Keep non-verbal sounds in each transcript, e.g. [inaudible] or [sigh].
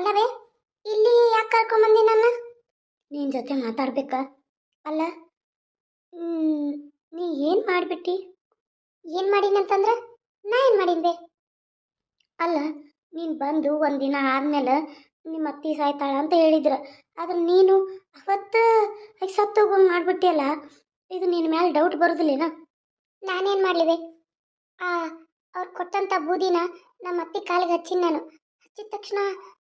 ಅಲ್ಲವೇ? ಇಲ್ಲಿ ಯಾಕೆ ಕರ್ಕೊಂಬಂದಿ ನನ್ನ? ನಿನ್ನ ಜೊತೆ ಮಾತಾಡ್ಬೇಕ? ಅಲ್ಲ ನೀ ಏನು ಮಾಡಿಬಿಟ್ಟಿ? ಏನು ಮಾಡೀನಂತಂದ್ರೆ, ನಾ ಏನು ಮಾಡಿದ್ದೆ ಅಲ್ಲ, ನೀನು ಬಂದು ಒಂದಿನ ಆದ್ಮೇಲೆ ನಿಮ್ಮ ಅತ್ತಿ ಸಾಯ್ತಾಳ ಅಂತ ಹೇಳಿದ್ರ. ಆದ್ರೆ ನೀನು ಅವತ್ತು ಸತ್ತೋಗಂಗೆ ಮಾಡ್ಬಿಟ್ಟಿಯಲ್ಲ, ಇದು ನಿನ್ನ ಮೇಲೆ ಡೌಟ್ ಬರೋದಿಲ್ಲೇನ? ನಾನೇನು ಮಾಡಲಿವೆ? ಆ, ಅವ್ರು ಕೊಟ್ಟಂಥ ಬೂದಿನ ನಮ್ಮ ಅತ್ತಿ ಕಾಲಿಗೆ ಹಚ್ಚಿನ ನಾನು. ಹಚ್ಚಿದ ತಕ್ಷಣ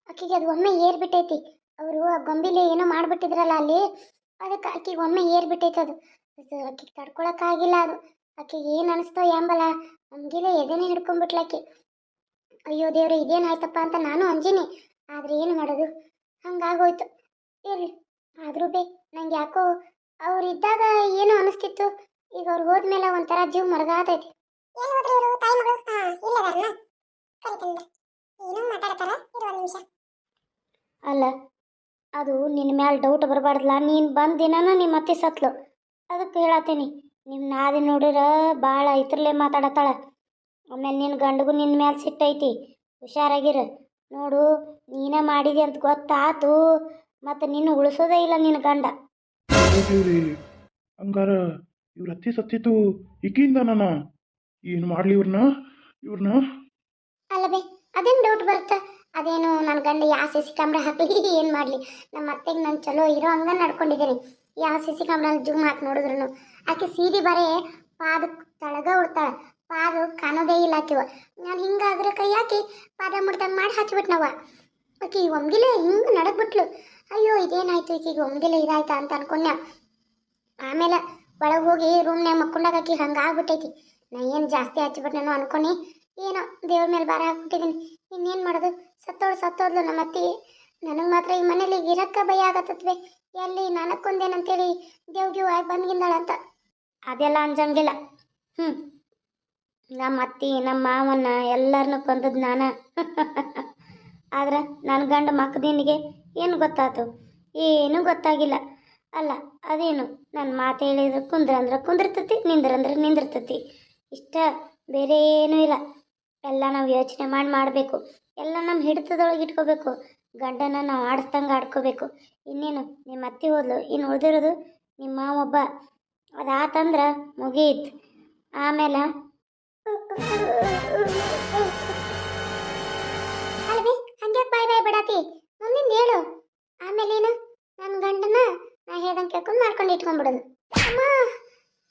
ಆಕೆಗೆ ಅದು ಒಮ್ಮೆ ಏರ್ಬಿಟ್ಟೈತಿ. ಅವರು ಆ ಗೊಂಬಿಲಿ ಏನೋ ಮಾಡಿಬಿಟ್ಟಿದ್ರಲ್ಲ ಅಲ್ಲಿ, ಅದಕ್ಕೆ ಆಕೆಗೆ ಒಮ್ಮೆ ಏರ್ಬಿಟ್ಟೈತೆ ಅದು. ಆಕೆಗೆ ತಡ್ಕೊಳಕ್ಕಾಗಿಲ್ಲ ಅದು. ಆಕೆಗೆ ಏನು ಅನಿಸ್ತೋ ಎಂಬಲ್ಲ ನಮಗಿಲ್ಲ ಎದೆನೇ ಹಿಡ್ಕೊಂಡ್ಬಿಟ್ಲ ಆಕೆ. ಅಯ್ಯೋ ದೇವ್ರೆ ಇದೇನಾಯ್ತಪ್ಪ ಅಂತ ನಾನು ಅಂಜಿನಿ. ಆದರೆ ಏನು ಮಾಡೋದು? ಹಂಗಾಗೋಯ್ತು. ಇರಲಿ, ಆದರೂ ಬೇ, ನಂಗೆ ಯಾಕೋ ಅವ್ರು ಇದ್ದಾಗ ಏನೋ ಅನಿಸ್ತಿತ್ತು. ಈಗ ಅವ್ರು ಹೋದ್ಮೇಲೆ ಒಂಥರ ಜೀವ ಮರಗಾತೈತಿ. ಏನು ತಾಯಿ ಕರಿತಂದ್ರ ಏನೋ ಮಾತಾಡ್ತಾರ ಇರು ಒಂದು ನಿಮಿಷ. ಅಲ್ಲ ಅದು ನಿನ್ನ ಮ್ಯಾಲೆ ಡೌಟ್ ಬರಬಾರ್ದಲ್ಲ ನೀನು ಬಂದ ದಿನನ ನಿಮ್ಮ ಅತ್ತೆ ಸತ್ಲು. ಅದಕ್ಕೆ ಹೇಳತ್ತೀನಿ ನಿಮ್ಮ ನಾದಿ ನೋಡಿರ ಭಾಳ ಐತ್ರಲ್ಲೇ ಮಾತಾಡತ್ತಾಳ. ಆಮೇಲೆ ನಿನ್ನ ಗಂಡಗೂ ನಿನ್ನ ಮ್ಯಾಲೆ ಸಿಟ್ಟೈತಿ ಹುಷಾರಾಗಿರು. ನೋಡು ನೀನೇ ಮಾಡಿದೆ ಅಂತ ಗೊತ್ತಾತು ಮತ್ತು ನಿನ್ನ ಉಳಿಸೋದೇ ಇಲ್ಲ ನಿನ್ನ ಗಂಡ. ಹಂಗಾರ ಇವ್ರ ಅತ್ತಿ ಸತ್ತಿತ್ತು ಈಗಿಂದ ನಾನ? ಏನು ಮಾಡ್ಲಿ ಇವ್ರನ್ನ ಇವ್ರನ್ನ ಅಲ್ಲವೇ ಅದೇನು ಡೌಟ್ ಬರುತ್ತೆ? ಅದೇನು ನನ್ನ ಗಂಡ ಯಾವ ಸಿ ಸಿ ಕ್ಯಾಮ್ರಾ ಹಾಕಲಿ [laughs] ಏನು ಮಾಡಲಿ? ನಮ್ಮ ಅತ್ತೆಗೆ ನಾನು ಚಲೋ ಇರೋ ಹಂಗೆ ನಡ್ಕೊಂಡಿದ್ದೀನಿ. ಯಾವ ಸಿ ಸಿ ಕ್ಯಾಮ್ರಾನ ಜೂಮ್ ಹಾಕಿ ನೋಡಿದ್ರು ಆಕೆ ಸೀರೆ ಬರೇ ಪಾದ ತಳಗ ಉಡ್ತಾಳೆ ಪಾದ ಕಾಣೋದೇ ಇಲ್ಲ ಆಕಿವ. ನಾನು ಹಿಂಗಾದ್ರೆ ಕೈ ಹಾಕಿ ಪಾದ ಮುಡ್ದಂಗೆ ಮಾಡಿ ಹಚ್ಚಿಬಿಟ್ನವ ಆಕೆ ಒಮ್ಗಿಲೆ ಹಿಂಗೆ ನಡಕ್ಬಿಟ್ಲು ಅಯ್ಯೋ, ಇದೇನಾಯ್ತು ಈಕೆಗೆ? ಒಮ್ಗಿಲೆ ಇದಾಯ್ತಾ ಅಂತ ಅನ್ಕೊಂಡೆ ಆಮೇಲೆ ಒಳಗೆ ಹೋಗಿ ರೂಮ್ನ್ಯಾಗ ಮಕ್ಕೊಂಡಾಗ ಆಕೆ ಹಂಗೆ ಆಗ್ಬಿಟ್ಟೈತಿ ನಾ ಏನು ಜಾಸ್ತಿ ಹಚ್ಚಿಬಿಟ್ನೋ ಅನ್ಕೊನಿ ಏನೋ ದೇವ್ರ ಮೇಲೆ ಭಾರ ಹಾಕ್ಬಿಟ್ಟಿದ್ದೀನಿ ಇನ್ನೇನು ಮಾಡೋದು? ಸತ್ತೋಳು ಸತ್ತೋದ್ಲು ನಮ್ಮ ಅತ್ತಿ. ನನಗೆ ಮಾತ್ರ ಈ ಮನೇಲಿ ಇರಕ್ಕ ಭಯ ಆಗತ್ತತ್ವೆ. ಎಲ್ಲಿ ನನಗೊಂದೇನಂತೇಳಿ ದೇವ್ಗೆ ಆಗಿ ಬಂದ್ಗಿಂದಾಳ ಅಂತ. ಅದೆಲ್ಲ ಅಂಜಂಗಿಲ್ಲ. ಹ್ಞೂ ನಮ್ಮ ಅತ್ತಿ, ನಮ್ಮ ಮಾವನ್ನ ಎಲ್ಲರನ್ನೂ ಕೊಂದದ್ದು ನಾನ. [laughs] ಆದ್ರೆ ನನ್ನ ಗಂಡ ಮಕ್ಕದಿನಿಗೆ ಏನು ಗೊತ್ತಾತು? ಏನೂ ಗೊತ್ತಾಗಿಲ್ಲ. ಅಲ್ಲ, ಅದೇನು? ನನ್ನ ಮಾತು ಹೇಳಿದ್ರೆ ಕುಂದ್ರ ಅಂದ್ರ ಕುಂದಿರ್ತತಿ, ನಿಂದ್ರಂದ್ರೆ ನಿಂದಿರ್ತತಿ. ಇಷ್ಟ ಬೇರೆ ಏನೂ ಇಲ್ಲ. ಎಲ್ಲ ನಾವು ಯೋಚನೆ ಮಾಡಿ ಮಾಡಬೇಕು. ಎಲ್ಲ ನಮ್ಮ ಹಿಡಿತದೊಳಗೆ ಇಟ್ಕೋಬೇಕು. ಗಂಡನ ನಾವು ಆಡಿಸ್ದಂಗೆ ಆಡ್ಕೋಬೇಕು. ಇನ್ನೇನು ನಿಮ್ಮ ಅತ್ತೆ ಹೋದ್ಲು ಇನ್ನು ಉಳಿದಿರೋದು ನಿಮ್ಮ ಒಬ್ಬ. ಅದಾತಂದ್ರೆ ಮುಗೀತು. ಆಮೇಲೆ ಅಲ್ವೇ ಹಂಗೆ ಬಾಯ್ ಬಾಯ್ ಬಿಡತಿ? ಮುಂದಿನ ಹೇಳು. ಆಮೇಲೆ ಏನು? ನನ್ನ ಗಂಡನ ನಾ ಹೇಳ್ದಂಗೆ ಕೇಳ್ಕೊಂಡು ಮಾಡ್ಕೊಂಡು ಇಟ್ಕೊಂಡ್ಬಿಡೋದು. ಅಮ್ಮ,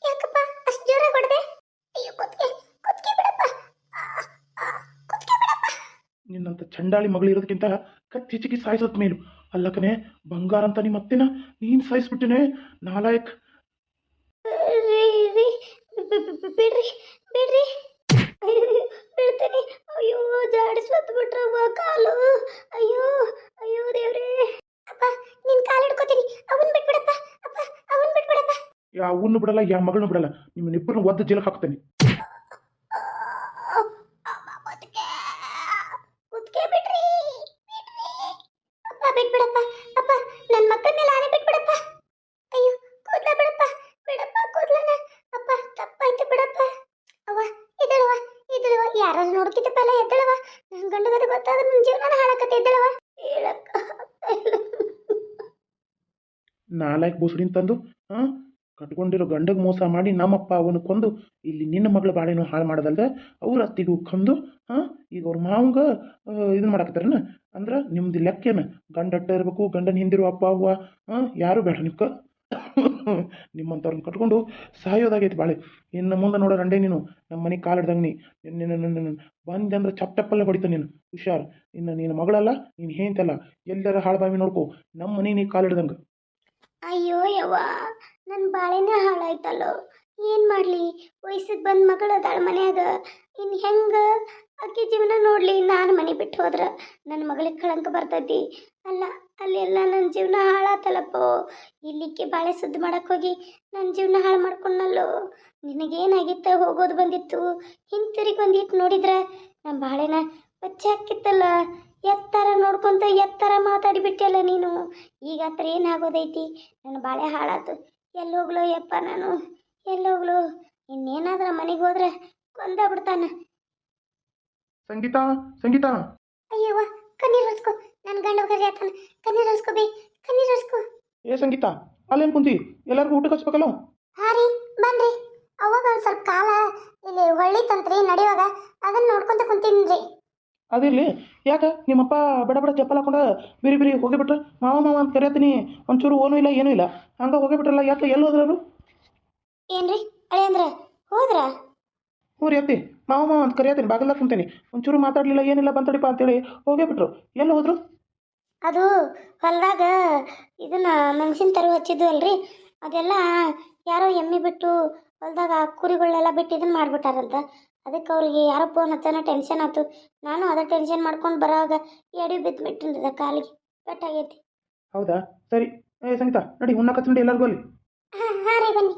ಯಾಕಪ್ಪ, ಅಷ್ಟು ಜೋರಾಗಿ ಹೊಡೆದೆ ಅಯ್ಯೋ ಕುತ್ಕೆ ಕುತ್ಕೆ ಬಿಡಪ್ಪ ಆ, ಆ, ಕುತ್ಕೆ ಬಿಡಪ್ಪ ನಿನ್ನಂತ ಚಂಡಾಳಿ ಮಗಳಿರೋದಕ್ಕಿಂತ ಕತ್ತಿ ಹೆಚ್ಚಿಗೆ ಸಾಯಿಸೋದ್ ಮೇಲು. ಅಲ್ಲಕನೆ ಬಂಗಾರ ಅಂತ ನಿಮ್ಮ ಅತ್ತೆನ ನೀನು ಸಾಯಿಸ್ಬಿಟ್ಟಿನೇ? ನಾಲಾಯಕ್. ಬಿಡ್ರಿ ಬಿಡ್ರಿ. ಬಿಡ್ತೀನಿ ಅಯ್ಯೋ ಜಾಡಿಸ್ಲತ್ ಬಿಟ್ರವ್ವ ಕಾಲು. ಅಯ್ಯೋ ಅಯ್ಯೋ ದೇವ್ರೇ. ಅಪ್ಪ ನಿನ್ ಕಾಲು ಹಿಡ್ಕೋತೀನಿ. ಅವನ್ ಬಿಟ್ಬಿಡಪ್ಪ. ಅಪ್ಪ ಅವನ್ ಬಿಟ್ಬಿಡಪ್ಪ. ಯಾ ಯಾವನ್ನೂ ಬಿಡಲ್ಲ ಯಾ ಮಗಳನ್ನು ಬಿಡಲ್ಲ. ನಿಮ್ಮನ್ನಿಬ್ಬರನ್ನ ಒದ್ದು ಜೀಲಕ್ಕೆ ಹಾಕ್ತೇನೆ ಕುತ್ಕೆ ಕುತ್ಕೆ ಬಿಡ್ರಿ ಬಿಡ್ರಿ ಅಪ್ಪ ಬಿಟ್ಬಿಡಪ್ಪ ಅಪ್ಪ ನನ್ನ ಮಕ್ಕಳ ಮೇಲೆ ಆನೆ ಬಿಟ್ಬಿಡಪ್ಪ ಅಯ್ಯೋ ಕೂದ್ಲ ಬಿಡಪ್ಪ ಬಿಡಪ್ಪ ಕೂದ್ಲನ ಅಪ್ಪ ತಪ್ಪಾಯ್ತು ಬಿಡಪ್ಪ ಅವ್ವ ಎದ್ದಳವ ಎದ್ದಳವ ಯಾರು ನೋಡ್ಕಿದ್ದಪ್ಪ ಎಲ್ಲ ಎದ್ದಳವ ನನ್ನ ಗಂಡಗದ ಗೊತ್ತಾದ್ರೆ ನನ್ನ ಜೀವನ ಹಾಳಾಕತ್ತೆ ಎದ್ದಳವ ಹೇಳಕ್ಕ ನಾಲ್ಕು ಬುಸುಡಿನ ತಂದು ಹಾಂ ಕಟ್ಕೊಂಡಿರೋ ಗಂಡಗೆ ಮೋಸ ಮಾಡಿ ನಮ್ಮಪ್ಪ ಅವನು ಕೊಂದು, ಇಲ್ಲಿ ನಿನ್ನ ಮಗಳ ಬಾಳೆನು ಹಾಳು ಮಾಡೋದಲ್ದೆ, ಅವ್ರ ಅತ್ತಿಗೂ ಕಂದು ಹಾಂ ಈಗ ಅವ್ರ ಮಾವಂಗ ಇದನ್ನ ಮಾಡಾಕತ್ತಾರನ? ಅಂದ್ರೆ ನಿಮ್ದು ಲೆಕ್ಕೇನ? ಗಂಡ ಅಟ್ಟ ಇರಬೇಕು, ಗಂಡನ ಹಿಂದಿರೋ ಅಪ್ಪ ಅವ್ವ ಹಾಂ ಯಾರು ಬೇಡ ನಿಕ್ಕ [laughs] ನಿಮ್ಮಂಥವ್ರನ್ನ ಕಟ್ಕೊಂಡು ಸಾಯೋದಾಗೈತಿ ಬಾಳೆ. ಇನ್ನು ಮುಂದೆ ನೋಡೋ ರಂಡೆ ನೀನು. ನಮ್ಮ ಮನೆ ಕಾಲಿಡ್ದಂಗೆ ನೀ. ನಿನ್ನ ನಿನ್ನ ಬಂದೆ ಅಂದ್ರೆ ಚಪ್ ಹೊಡಿತ ನೀನು. ಹುಷಾರ್. ಇನ್ನು ನೀನು ಮಗಳಲ್ಲ, ನೀನು ಹೇಂತಲ್ಲ ಎಲ್ಲರ ಹಾಳು ಬಾವಿ ನೋಡ್ಕೊ. ನಮ್ಮ ಮನೆ ನೀ ಕಾಲಿಡ್ದಂಗೆ ಅಯ್ಯೋ ಯವ್ವ ನನ್ನ ಬಾಳೆನೇ ಹಾಳಾಯ್ತಲ್ಲೋ. ಏನು ಮಾಡಲಿ? ವಯಸ್ಸಿಗೆ ಬಂದ ಮಗಳ ಅದಾಳ ಮನ್ಯಾಗ. ಇನ್ನು ಹೆಂಗೆ? ಅಕ್ಕಿ ಜೀವನ ನೋಡಲಿ. ನಾನು ಮನೆ ಬಿಟ್ಟು ಹೋದ್ರೆ ನನ್ನ ಮಗಳಿಗೆ ಕಳಂಕ ಬರ್ತೈತಿ. ಅಲ್ಲ ಅಲ್ಲೆಲ್ಲ ನನ್ನ ಜೀವನ ಹಾಳಾತಲ್ಲಪ್ಪ. ಇಲ್ಲಿಕ್ಕೆ ಬಾಳೆ ಸುದ್ದಿ ಮಾಡಕ್ಕೆ ಹೋಗಿ ನನ್ನ ಜೀವನ ಹಾಳು ಮಾಡ್ಕೊಂಡಲ್ಲೋ ನಿನಗೇನಾಗಿತ್ತು ಹೋಗೋದು ಬಂದಿತ್ತು? ಹಿಂತಿರುಗಿ ಬಂದಿತ್ತು ನೋಡಿದ್ರೆ? ನಮ್ಮ ಬಾಳೆನ ಬಚ್ಚೆ ಹಾಕಿತ್ತಲ್ಲ. ಎತ್ತರ ನೋಡ್ಕೊಂತ ಎತ್ತರ ಮಾತಾಡಿಬಿಟ್ಟಲ್ಲ ನೀನು. ಈಗ ಹತ್ರ ಏನಾಗೋದೈತಿ? ನನ್ನ ಬಾಳೆ ಹಾಳಾತು. ಎಲ್ಲೋಗ್ಲು ಯಪ್ಪ ನಾನು. ಎಲ್ಲೋಗ್ಲೋ. ಇನ್ನೇನಾದ್ರೆ ಮನೆಗೆ ಹೋದ್ರೆ ಕೊಂದ ಬಿಡ್ತಾನ. ಸಂಗೀತ ಸಂಗೀತ. ಅಯ್ಯವ್ವ ಕಣ್ಣೀರು ನನ್ನ ಗಂಡ ಕರಿಯತ್ತಾನ ಕಣ್ಣೀರ್ ಹರ್ಸ್ಕೊ ಬೇ ಕಣ್ಣೀರ್ ಹರ್ಸ್ಕೊ ಏ ಸಂಗೀತ ಅಲ್ಲೇನು ಕುಂತಿ? ಎಲ್ಲರಿಗೂ ಊಟಕ್ಕೆ ಹಚ್ಬೇಕಲ್ಲ? ಹಾ ರೀ ಬನ್ರಿ ಅವಾಗ ಒಂದು ಸ್ವಲ್ಪ ಕಾಲ ಇಲ್ಲಿ ಹೊಳ್ಳಿ ತಂತ್ರಿ ನಡೆಯುವಾಗ ಅದನ್ನ ನೋಡ್ಕೊಂತ ಕುಂತಿನ್ರಿ ಅದಿರಲಿ ಯಾಕೆ? ನಿಮ್ಮಪ್ಪ ಬಡ ಬಡ ಚಪ್ಪಲ್ ಹಾಕೊಂಡು ಬಿರಿ ಬಿರಿ ಹೋಗಿಬಿಟ್ರೆ. ಮಾವ ಮಾವ ಅಂತ ಕರೆಯತ್ತೀನಿ ಒಂಚೂರು ಓನೂ ಇಲ್ಲ ಏನೂ ಇಲ್ಲ. ಹಂಗೆ ಹೋಗಿಬಿಟ್ರಲ್ಲ ಯಾಕೆ ಎಲ್ಲಿ ಹೋದ್ರರು ಏನ್ರಿ ಅಳೆ ಅಂದ್ರ ಹೋದ್ರ? ಹ್ಞೂ ರೀ ಅತ್ತಿ ಮಾವ ಮಾವ ಅಂತ ಕರೆಯತ್ತೀನಿ ಬಾಗಿಲ್ದಾಗ ಕುಂತೀನಿ. ಒಂಚೂರು ಮಾತಾಡಲಿಲ್ಲ ಏನಿಲ್ಲ ಬಂತಡಿಪ್ಪ ಅಂತೇಳಿ ಹೋಗೇ ಬಿಟ್ರು ಎಲ್ಲಿ ಹೋದ್ರು? ಅದು ಹೊಲದಾಗ ಇದನ್ನ ಮೆಣಸಿನ ತರು ಹಚ್ಚಿದ್ದು ಅಲ್ರಿ? ಅದೆಲ್ಲ ಯಾರೋ ಎಮ್ಮೆ ಬಿಟ್ಟು ಹೊಲದಾಗ ಕುರಿಗಳನ್ನೆಲ್ಲ ಬಿಟ್ಟು ಇದನ್ನ ಮಾಡ್ಬಿಟ್ಟಾರಂತ. ಅದಕ್ಕೆ ಅವ್ರಿಗೆ ಯಾರೋ ಫೋನ್ ಹಚ್ಚನ ಟೆನ್ಷನ್ ಆಯ್ತು ನಾನು ಅದೇ ಟೆನ್ಷನ್ ಮಾಡ್ಕೊಂಡು ಬರೋವಾಗ ಎಡಿ ಬಿದ್ದು ಬಿಟ್ಟಿಂದ ಕಾಲಿಗೆ. ಪೆಟ್ಟಾಗೈತಿ ಹೌದಾ? ಸರಿ. ಏ ಸಂಗೀತ ನಡಿ ಹುಣ್ಣ ಕತ್ತು ನೋಡಿ ಎಲ್ಲರಿಗೂ ಅಲ್ಲಿ. ಹಾಂ ಹಾಂ ರೀ ಬನ್ನಿ.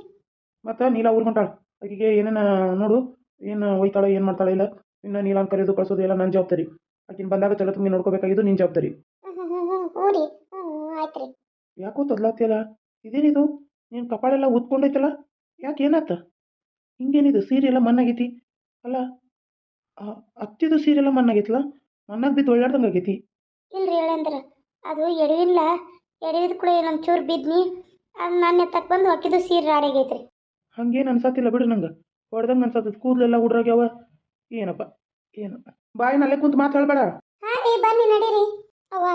ಮತ್ತು ನೀಲ ಊರು ಹೊಂಟಾಳ. ಆಕೆಗೆ ಏನೇನು ನೋಡು. ಏನು ಒಯ್ತಾಳೆ ಏನು ಮಾಡ್ತಾಳೆ ಇಲ್ಲ. ಇನ್ನು ನೀಲನ್ ಕರೆಯೋದು ಕಳಿಸೋದು ಎಲ್ಲ ನನ್ನ ಜವಾಬ್ದಾರಿ. ಆಕಿನ ಬಂದಾಗ ಚಲೋ ತುಂಬಿ ನೋಡ್ಕೋಬೇಕಾಗಿದ್ದು ನಿನ್ನ ಜವಾಬ್ದಾರಿ. ಹ್ಞೂ ಆಯ್ತ್ರಿ ಆಯ್ತು ರೀ ಯಾಕೋ ತದ್ಲಾತಿಯಲ್ಲ? ಇದೇನಿದು? ನೀನು ಕಪಾಳೆಲ್ಲ ಉತ್ಕೊಂಡೈತಲ್ಲ ಯಾಕೆ ಏನಾತ? ಹಿಂಗೇನಿದು? ಸೀರೆ ಎಲ್ಲ ಮಣ್ಣಾಗೈತಿ. ಅಲ್ಲ ಅತ್ತಿದು ಸೀರೆ ಎಲ್ಲ ಮಣ್ಣಾಗೈತಲ್ಲ? ಮಣ್ಣಾಗ ಬಿದ್ದು ಒಳ್ಳಾಡ್ದಂಗೆ ಆಗೈತಿ. ಇಲ್ರಿ ಹೇಳಂದ್ರ ಅದು ಎಡವಿಲ್ಲ. ಎಡವಿದ ಕೂಡ ನಮ್ಮ ಚೂರು ಬಿದ್ನಿ. ಅದು ನನ್ನ ಎತ್ತಕ್ಕೆ ಬಂದು ಹಾಕಿದ್ದು ಸೀರೆ ರಾಡಿಗೈತ್ರಿ ಹಂಗೇನು ಅನ್ಸತ್ತಿಲ್ಲ ಬಿಡು ನಂಗೆ. ಹೊಡೆದಂಗೆ ಅನ್ಸತ್ತ ಕೂದಲೆಲ್ಲ ಉಡ್ರಾಗ್ಯಾವ. ಏನಪ್ಪ ಏನಪ್ಪ. ಬಾಯಿನಲ್ಲೇ ಕುಂತು ಮಾತಾಡಬೇಡ. ಹಾ ರೀ ಬನ್ನಿ ನಡೀರಿ. ಅವ್ವ.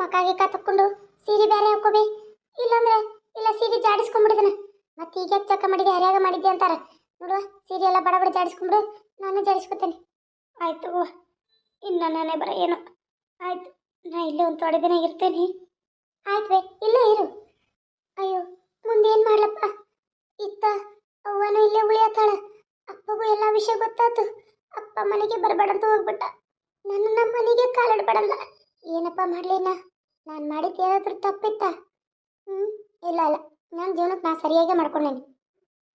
ಮಕಾಗೆ ತಕ್ಕೊಂಡು ಸೀರೆ ಬೇರೆ ಹಾಕೋಬಿ. ಇಲ್ಲಾಂದ್ರೆ, ಇಲ್ಲ ಸೀರೆ ಜಾಡಿಸ್ಕೊಂಡ್ಬಿಡಿದನ ಮತ್ತೆ ಈಗ ಚಕ್ಕ ಮಾಡಿದೆ ಹರಿಯಾಗ ಮಾಡಿದ್ದೆ ಅಂತಾರೆ. ನೋಡುವ, ಸೀರೆ ಎಲ್ಲ ಬಡ ಬಡ ಜಾಡಿಸ್ಕೊಂಡ್ಬಿಡು ನಾನು ಜಾಡಿಸ್ಕೊತೇನೆ. ಆಯ್ತು ಇನ್ನು ನಾನೇ ಬರ ಏನು. ಆಯ್ತು, ನಾ ಇಲ್ಲೇ ಒಂದು ತೊಡೆ ದಿನ ಇರ್ತೇನೆ. ಆಯ್ತು ಬೇ, ಇಲ್ಲೇ ಇರು. ಅಯ್ಯೋ, ಮುಂದೇನು ಮಾಡ್ಲಪ್ಪ? ಇತ್ತ ಅವ್ವನು ಇಲ್ಲೇ ಉಳಿಯತ್ತಾಳ. ಅಪ್ಪಗೂ ಎಲ್ಲ ವಿಷಯ ಗೊತ್ತಾತು. ಅಪ್ಪ ಮನೆಗೆ ಬರಬೇಡ ಅಂತ ಹೋಗ್ಬಿಟ್ಟ. ನನ್ನ ನಮ್ಮ ಮನೆಗೆ ಕಾಲಿಡ್ಬೇಡಲ್ಲ ಏನಪ್ಪ ಮಾಡಲಿ ನಾ ನಾನು ಮಾಡಿದ್ದು ಏನಾದರೂ ತಪ್ಪಿತ್ತ? ಹ್ಞೂ ಇಲ್ಲ ಇಲ್ಲ. ನನ್ನ ಜೀವನಕ್ಕೆ ನಾ ಸರಿಯಾಗೇ ಮಾಡ್ಕೊಂಡೇನಿ.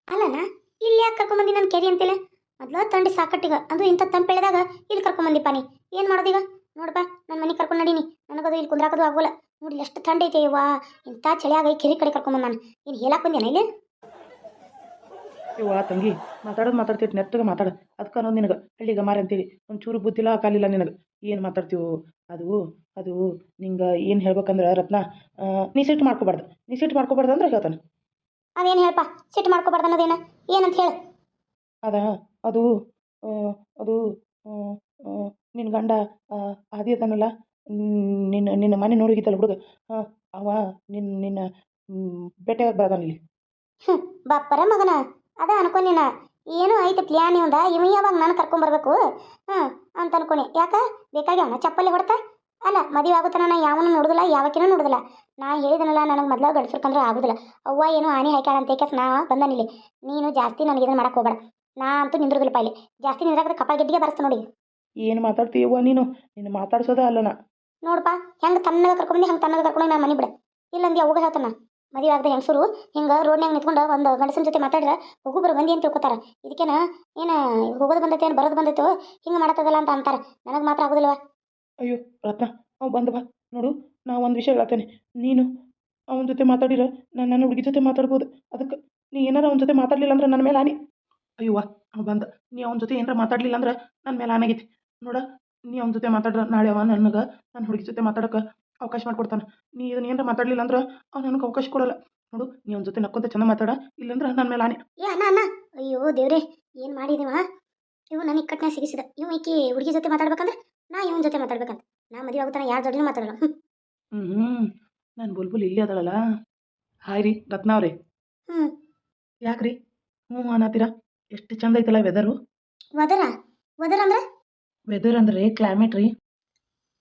ಅಲ್ಲನಾ? ಇಲ್ಲಿ ಯಾಕೆ ಕರ್ಕೊಂಬಂದಿ ನನ್ನ ಕೆರಿ ಅಂತಿಲ್ಲ? ಮೊದಲು ತಂಡಿ ಸಾಕಟ್ಟಿಗ, ಅದು ಇಂಥ ತಂಪೆಳೆದಾಗ ಇಲ್ಲಿ ಕರ್ಕೊಂಬಂದಿಪ್ಪ ನೀ ಏನು ಮಾಡೋದೀಗ ನೋಡಪ್ಪ ನನ್ನ ಮನೆಗೆ ಕರ್ಕೊಂಡು ನಡೀನಿ. ನನಗದು ಇಲ್ಲಿ ಕುಂದ್ರಾಕದು ಆಗೋಲ್ಲ. ನೋಡಿ ಎಷ್ಟು ಥಂಡಿ ಐತೆ ವಾ ಇಂಥ ಚಳಿಯಾಗ ಕೆರಿ ಕಡೆ ಕರ್ಕೊಂಬಂದು ನಾನು. ಏನು ಹೇಳಕ್ಕೆ ಬಂದೇನ ಇಲ್ಲಿ? ಇವ ತಂಗಿ, ಮಾತಾಡೋದು ಮಾತಾಡ್ತೈತಿ ನೆಟ್ಟಗೆ ಮಾತಾಡ. ಅದಕ್ಕೆ ಅನ್ನೋದು ನಿನಗೆ. ಹಳ್ಳಿಗೆ ಮಾರಿ ಅಂತೇಳಿ ಒಂಚೂರು ಬುದ್ಧಿಲ್ಲ ಕಾಲಿಲ್ಲ ನಿನಗೆ. ಏನು ಮಾತಾಡ್ತೀವೋ ಅದು ಅದು ನಿಂಗೆ ಏನು ಹೇಳ್ಬೇಕಂದ್ರೆ ರತ್ನ ನೀ ಸಿಟ್ಟು ಮಾಡ್ಕೋಬಾರ್ದು. ನೀ ಸಿಟ್ಟು ಮಾಡ್ಕೋಬಾರ್ದು ಅಂದ್ರೆ ಹೇಳ್ತಾನೆ. ಅದೇನು ಹೇಳಪ್ಪ ಸಿಟ್ಟು ಮಾಡ್ಕೋಬಾರ್ದು ಅನ್ನೋದೇನ? ಏನಂತ ಹೇಳು. ಅದ ಅದು ಅದು ನಿನ್ನ ಗಂಡ ಆ, ಆದಿ ಅದಾನಲ್ಲ ನಿನ್ನ ನಿನ್ನ ಮನೆ ನೋಡಿಗಿತ್ತಲ್ಲ ಹುಡುಗ ಹಾಂ ಅವ ನಿನ್ನ ನಿನ್ನ ಭೇಟಿಯಾಗಿ ಬರದಾನ ಇಲ್ಲಿ. ಹ್ಞೂ ಬಾಪ್ಪರ ಮಗನ ಅದ ಅನ್ಕೊಂಡಿನ. ಏನು ಐತೆ ಪ್ಲ್ಯಾನ್ ಇವಂದ? ಇವ ಯಾವಾಗ ನಾನು ಕರ್ಕೊಂಬರ್ಬೇಕು ಹಾಂ ಅಂತ ಅನ್ಕೊನಿ ಯಾಕ? ಬೇಕಾಗಿ ಅವನ ಚಪ್ಪಲಿ ಹೊಡೆತ? ಅಲ್ಲ ಮದುವೆ ಆಗುತ್ತಾನ ನಾ ಯಾವನು ನೋಡುದಿಲ್ಲ ಯಾವಕಿನೂ ನೋಡುದಿಲ್ಲ. ನಾ ಹೇಳಿದನಲ್ಲ ನನಗೆ ಮೊದಲ ಗಡ್ಸರ್ಕಂದ್ರೆ ಆಗುದಿಲ್ಲ. ಅವ್ವ ಏನು ಹಾನಿ ಹಾಕ್ಯಾಳ ಅಂತ ನಾ ಬಂದನಿಲ್ಲಿ. ನೀನು ಜಾಸ್ತಿ ನನಗೆ ಇದನ್ನ ಮಾಡಕ್ಕೆ ಹೋಗಬೇಡ. ನಾ ಅಂತೂ ನಿಂದ್ರದಿಲ್ಲಪ್ಪ ಇಲ್ಲಿ. ಜಾಸ್ತಿ ನಿಂದ್ರಾಕದ ಕಪಾಳ ಗೆದ್ದಿಗೆ ಬರ್ಸ್ತ ನೋಡಿ. ಏನು ಮಾತಾಡ್ತೀವ ನೀನು? ನಿನ್ನ ಮಾತಾಡ್ಸೋದ ಅಲ್ಲನ ನೋಡಪ್ಪ ಹೆಂಗೆ ತನ್ನಗ ಕರ್ಕೊಂಡು ಹಂಗೆ ತನ್ನಗ ಕರ್ಕೊಂಡು ನಾನು ಮನೆ ಬಿಡ. ಇಲ್ಲಂದಿ ಅವಾಗ ಹೇಳ್ತಾನ. ಮದುವೆ ಆಗದೆ ಹೆಂಗಸರು, ಹಿಂಗೆ ರೋಡ್ನ್ಯಾಗ ನಿಂತ್ಕೊಂಡು ಒಂದು ಗಂಡಸನ ಜೊತೆ ಮಾತಾಡ್ರೆ ಒಬ್ಬೊಬ್ಬರು ಬಂದಿ ಅಂತ ತಿಳ್ಕೊತಾರ? ಇದಕ್ಕೇನ ಏನು ಹೋಗೋದು ಬಂದೈತೆ ಏನು ಬರೋದು ಬಂದೈತೋ ಹಿಂಗೆ ಮಾಡತ್ತದಲ್ಲ ಅಂತ ಅಂತಾರೆ. ನನಗೆ ಮಾತ್ರ ಆಗೋದಿಲ್ವ? ಅಯ್ಯೋ ರತ್ನ, ಅವ್ ಬಂದ ಬಾ. ನೋಡು, ನಾ ಒಂದು ವಿಷಯ ಹೇಳ್ತೇನೆ. ನೀನು ಅವನ ಜೊತೆ ಮಾತಾಡಿರ, ನಾನು ನನ್ನ ಹುಡುಗಿ ಜೊತೆ ಮಾತಾಡ್ಬೋದು. ಅದಕ್ಕೆ ನೀ ಏನಾರ ಅವನ ಜೊತೆ ಮಾತಾಡಲಿಲ್ಲ ಅಂದ್ರೆ ನನ್ನ ಮೇಲೆ ಆನಿ. ಅಯ್ಯೋ ಅವ ಬಂದ. ನೀ ಅವನ ಜೊತೆ ಏನಾರ ಮಾತಾಡಲಿಲ್ಲ ಅಂದ್ರೆ ನನ್ನ ಮೇಲೆ ಆನಾಗೈತಿ. ನೋಡ, ನೀ ಅವನ ಜೊತೆ ಮಾತಾಡ್ರ, ನಾಳೆ ಅವ ನನಗೆ ನನ್ನ ಹುಡುಗಿ ಜೊತೆ ಮಾತಾಡೋಕೆ ಅವಕಾಶ ಮಾಡಿಕೊಡ್ತಾನೆ. ನೀ ಇದನ್ನ ಏನಾರ ಮಾತಾಡಲಿಲ್ಲ ಅಂದ್ರೆ ಅವ್ನು ನನಗೆ ಅವಕಾಶ ಕೊಡಲ್ಲ. ನೋಡು ನೀ ಅವ್ನ ಜೊತೆ ನಕ್ಕೊಂತ ಚಂದ ಮಾತಾಡ ಇಲ್ಲಂದ್ರೆ ನನ್ನ ಮೇಲೆ ಆನೆ. ಏ ಅಣ್ಣ ಅಣ್ಣ ಅಯ್ಯೋ ದೇವ್ರೆ ಏನು ಮಾಡಿದೀವ? ಇವು ನನಗೆ ಇಕ್ಕಟ್ಟನೆ ಸಿಗಿಸಿದ. ಇವ್ ಈಕಿ ಹುಡುಗಿ ಜೊತೆ ಮಾತಾಡ್ಬೇಕಂದ್ರೆ ನಾ ಇವನ ಜೊತೆ ಮಾತಾಡ್ಬೇಕಂತ. ನಾ ಮದುವೆ ಆಗುತ್ತಾನ ಯಾರ ಜೊತೆನೂ ಮಾತಾಡಲ್ಲ. ಹ್ಞೂ ನಾನು ಬುಲ್ಬುಲ್ ಇಲ್ಲೇ ಅದಳಲ್ಲ. ಹಾಯ್ ರೀ ರತ್ನ ಅವ್ರೆ. ಹ್ಞೂ ಯಾಕ್ರಿ ಹ್ಞೂ ಅನ್ನತ್ತೀರಾ ಎಷ್ಟು ಚಂದ ಐತಲ್ಲ ವೆದರು ವದರ ವದರ ಅಂದ್ರೆ? ವೆದರ್ ಅಂದ್ರೆ ಕ್ಲೈಮೇಟ್ ರೀ.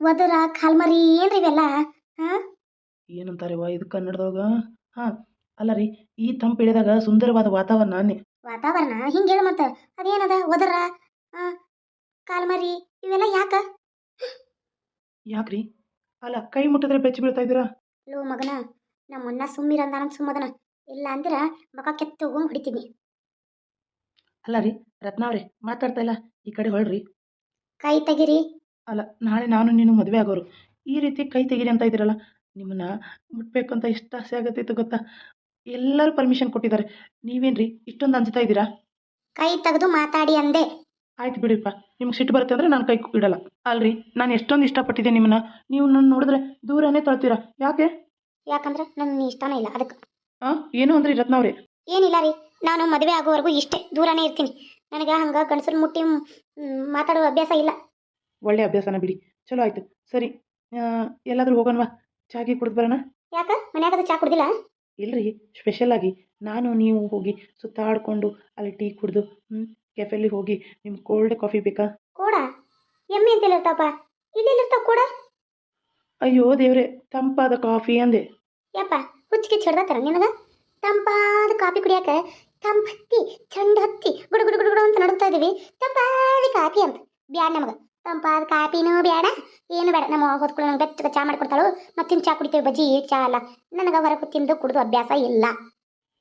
ವದರ ಕಾಲ್ಮರಿ ಏನ್ರಿ ಇವೆಲ್ಲ? ಹಾಂ? ಏನಂತಾರೆ ವಾ ಇದು ಕನ್ನಡದಾಗ ಹಾಂ ಅಲ್ಲ ರೀ ಈ ತಂಪು ಇಳಿದಾಗ ಸುಂದರವಾದ ವಾತಾವರಣ ಅನ್ನಿ. ವಾತಾವರಣ? ಹಿಂಗೆ ಹೇಳ ಮತ್ತೆ. ಅದೇನದ? ಒದರ ಹಾಂ ಕಾಲ್ಮರಿ ಇವೆಲ್ಲ ಯಾಕ? ಯಾಕ್ರಿ? ಅಲ್ಲ ಕೈ ಮುಟ್ಟಿದ್ರೆ ಬೆಚ್ಚಿ ಬೀಳ್ತಾ ಇದ್ದೀರಾ? ಲೋ ಮಗನ ನಮ್ಮ ಅಣ್ಣ ಸುಮ್ಮಿರಂದ ಸುಮ್ಮದನ. ಇಲ್ಲ ಅಂದಿರ ಮಗ ಕೆತ್ತು ಹೋಗಿ ಹೊಡಿತೀನಿ. ಅಲ್ಲ ರೀ ರತ್ನಾವ್ರೆ ಮಾತಾಡ್ತಾ ಇಲ್ಲ. ಈ ಕಡೆ ಹೊಳ್ರಿ ಕೈ ತೆಗಿರಿ. ಅಲ್ಲ ನಾಳೆ ನಾನು ನೀನು ಮದುವೆ ಆಗೋರು. ಈ ರೀತಿ ಕೈ ತೆಗೀರಿ ಅಂತ ಇದ್ದೀರಲ್ಲ ನಿಮ್ಮನ್ನ ಮುಟ್ಬೇಕು ಅಂತ ಎಷ್ಟು ಆಸೆ ಆಗತ್ತಿತ್ತು ಗೊತ್ತಾ? ಎಲ್ಲರೂ ಪರ್ಮಿಷನ್ ಕೊಟ್ಟಿದ್ದಾರೆ. ನೀವೇನ್ರಿ ಇಷ್ಟೊಂದು ಅಂಜ್ತಾ ಇದ್ದೀರಾ? ಕೈ ತೆಗೆದು ಮಾತಾಡಿ ಅಂದೆ. ಆಯ್ತು ಬಿಡಿಪ್ಪ ನಿಮ್ಗೆ ಸಿಟ್ಟು ಬರುತ್ತೆ ಅಂದ್ರೆ ನಾನು ಕೈ ಇಡಲ್ಲ. ಅಲ್ರಿ ನಾನು ಎಷ್ಟೊಂದು ಇಷ್ಟಪಟ್ಟಿದ್ದೆ ನಿಮ್ಮನ್ನ. ನೀವು ನನ್ನ ನೋಡಿದ್ರೆ ದೂರನೇ ತಳ್ತೀರಾ. ಯಾಕೆ? ಯಾಕಂದ್ರೆ ನನ್ನ ಇಷ್ಟನೇ ಇಲ್ಲ ಅದಕ್ಕೆ. ಹಾಂ ಏನು ಅಂದ್ರಿ ರತ್ನವ್ರಿ ಏನಿಲ್ಲ ರೀ ನಾನು ಮದುವೆ ಆಗೋವರೆಗೂ ಇಷ್ಟೇ ದೂರನೇ ಇರ್ತೀನಿ. ನನಗೆ ಹಂಗೆ ಗಂಡಸರು ಮುಟ್ಟಿ ಮಾತಾಡುವ ಮಾತಾಡೋ ಅಭ್ಯಾಸ ಇಲ್ಲ. ಒಳ್ಳೆ ಅಭ್ಯಾಸನ ಬಿಡಿ. ಚಲೋ ಆಯಿತು. ಸರಿ ಎಲ್ಲಾದರೂ ಹೋಗೋಣವಾ? ಚಾಗಿ ಕುಡಿದು ಬರೋಣ? ಯಾಕ? ಮನ್ಯಾಗದ ಚಾ ಕುಡ್ದಿಲ್ಲ? ಇಲ್ರಿ ಸ್ಪೆಷಲಾಗಿ ನಾನು ನೀವು ಹೋಗಿ ಸುತ್ತಾಡಿಕೊಂಡು ಅಲ್ಲಿ ಟೀ ಕುಡಿದು ಹ್ಞೂ ಕೆಫೆಲ್ಲಿ ಹೋಗಿ ನಿಮ್ಗೆ ಕೋಲ್ಡ್ ಕಾಫಿ ಬೇಕಾ? ಕೋಡ? ಎಮ್ಮೆ ಅಂತ ಇರ್ತಾವಪ್ಪ ಇಲ್ಲಿ ಇರ್ತಾವ ಕೋಡ? ಅಯ್ಯೋ ದೇವ್ರೆ ತಂಪಾದ ಕಾಫಿ ಅಂದೆ. ಯಪ್ಪ ಹುಚ್ಚಿಗೆ ಹಿಡ್ದತ್ತಾರ ನಿನಗ? ತಂಪಾದ ಕಾಫಿ ಕುಡಿಯಾಕ ತಂಪತ್ತಿ ಚಂಡ ಹತ್ತಿ ಗುಡು ಗುಡು ಗುಡು ಗುಡು ಅಂತ ನಡುತ್ತಾ ಇದೀವಿ. ತಂಪಾದ ಕಾಫಿ ಅಂತ. ಬ್ಯಾನ್ ನಮಗ. ತಂಪಾದ ಕಾಪಿನೂ ಬೇಡ ಏನು ಬೇಡ ನಮ್ಮ ಹೊತ್ಕೊಳ್ಳೋ ನಂಗೆ ಬೆಚ್ಚಗೆ ಚಾ ಮಾಡ್ಕೊಡ್ತಾಳು ಮತ್ತಿನ್ ಚಾ ಕುಡಿತೇವೆ ಬಜ್ಜಿ ಚಾ ಅಲ್ಲ. ನನಗೆ ಹೊರಗೆ ತಿಂದು ಕುಡಿದು ಅಭ್ಯಾಸ ಇಲ್ಲ.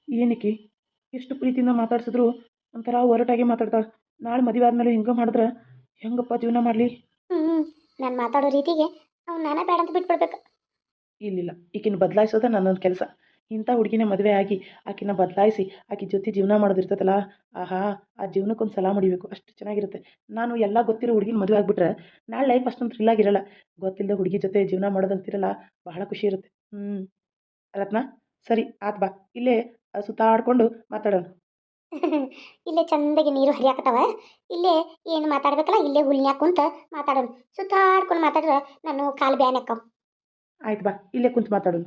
ಏನಕ್ಕೆ? ಎಷ್ಟು ಪ್ರೀತಿಯಿಂದ ಮಾತಾಡ್ಸಿದ್ರು ಒಂಥರ ಹೊರಟಾಗಿ ಮಾತಾಡ್ತಾಳೆ. ನಾಳೆ ಮದುವೆ ಆದಮೇಲೆ ಹಿಂಗೆ ಮಾಡಿದ್ರೆ ಹೆಂಗಪ್ಪ ಜೀವನ ಮಾಡಲಿ? ಹ್ಞೂ ನಾನು ಮಾತಾಡೋ ರೀತಿಗೆ ಅವ್ನು ನಾನೇ ಬೇಡ ಅಂತ ಬಿಟ್ಬಿಡ್ಬೇಕು. ಇಲ್ಲಿಲ್ಲ. ಈಕಿನ ಬದಲಾಯಿಸೋದ ನನ್ನೊಂದು ಕೆಲಸ. ಇಂಥ ಹುಡುಗಿನ ಮದುವೆ ಆಗಿ ಆಕಿನ ಬದಲಾಯಿಸಿ ಆಕೆ ಜೊತೆ ಜೀವನ ಮಾಡೋದಿರ್ತೈತಲ್ಲ ಆಹಾ ಆ ಜೀವನಕ್ಕೊಂದು ಸಲ ಮುಡಿಬೇಕು ಅಷ್ಟು ಚೆನ್ನಾಗಿರುತ್ತೆ. ನಾನು ಎಲ್ಲ ಗೊತ್ತಿರೋ ಹುಡುಗಿನ ಮದುವೆ ಆಗಿಬಿಟ್ರೆ ನಾಳೆ ಲೈಫ್ ಅಷ್ಟೊಂದು ಥ್ರಿಲ್ ಆಗಿರಲ್ಲ. ಗೊತ್ತಿಲ್ಲದ ಹುಡುಗಿ ಜೊತೆ ಜೀವನ ಮಾಡೋದಂತಿರಲ್ಲ ಬಹಳ ಖುಷಿ ಇರುತ್ತೆ. ಹ್ಞೂ ರತ್ನ ಸರಿ ಆತ್ ಬಾ. ಇಲ್ಲೇ ಸುತ್ತಾಡ್ಕೊಂಡು ಮಾತಾಡೋಣ. [laughs] ಇಲ್ಲೇ ಚಂದಾಗಿ ನೀರು ಹರಿಯಾಕತ್ತವ. ಇಲ್ಲೇ ಏನು ಮಾತಾಡ್ಬೇಕಲ್ಲ ಇಲ್ಲೇ ಹುಲ್ನ್ಯಾಕ ಕುಂತ ಮಾತಾಡೋಣ. ಸುತ್ತಾಡ್ಕೊಂಡು ಮಾತಾಡ್ರೆ ನಾನು ಕಾಲು ಬ್ಯಾನ್ ಆಯ್ತು ಬಾ ಇಲ್ಲೇ ಕುಂತು ಮಾತಾಡೋಣ.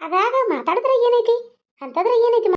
ಅದಾಗ ಮಾತಾಡಿದ್ರೆ ಏನೈತಿ? ಅಂತಂದ್ರೆ ಏನೈತಿ